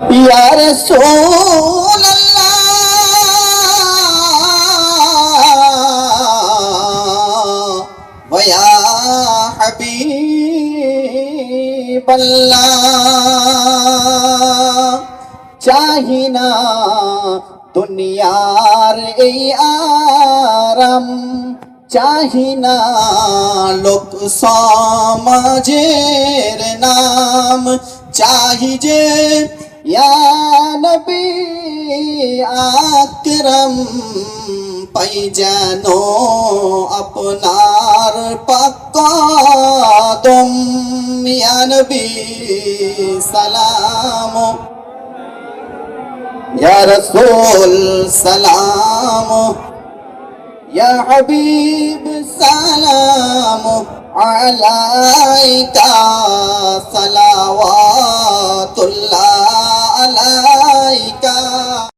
ইয়া রাসূলাল্লাহ ওয়া ইয়া হাবিবাল্লাহ চাহিনা দুনিয়ার এই আরাম চাহিনা লোক সমাজের নাম, চাহি যে নবী আকরম পাই জানো আপনার পাকদম। ইয়া নবী, সালাম। ইয়া রাসূল, সালাম। ইয়া হাবিব, সালাম। আলাইকা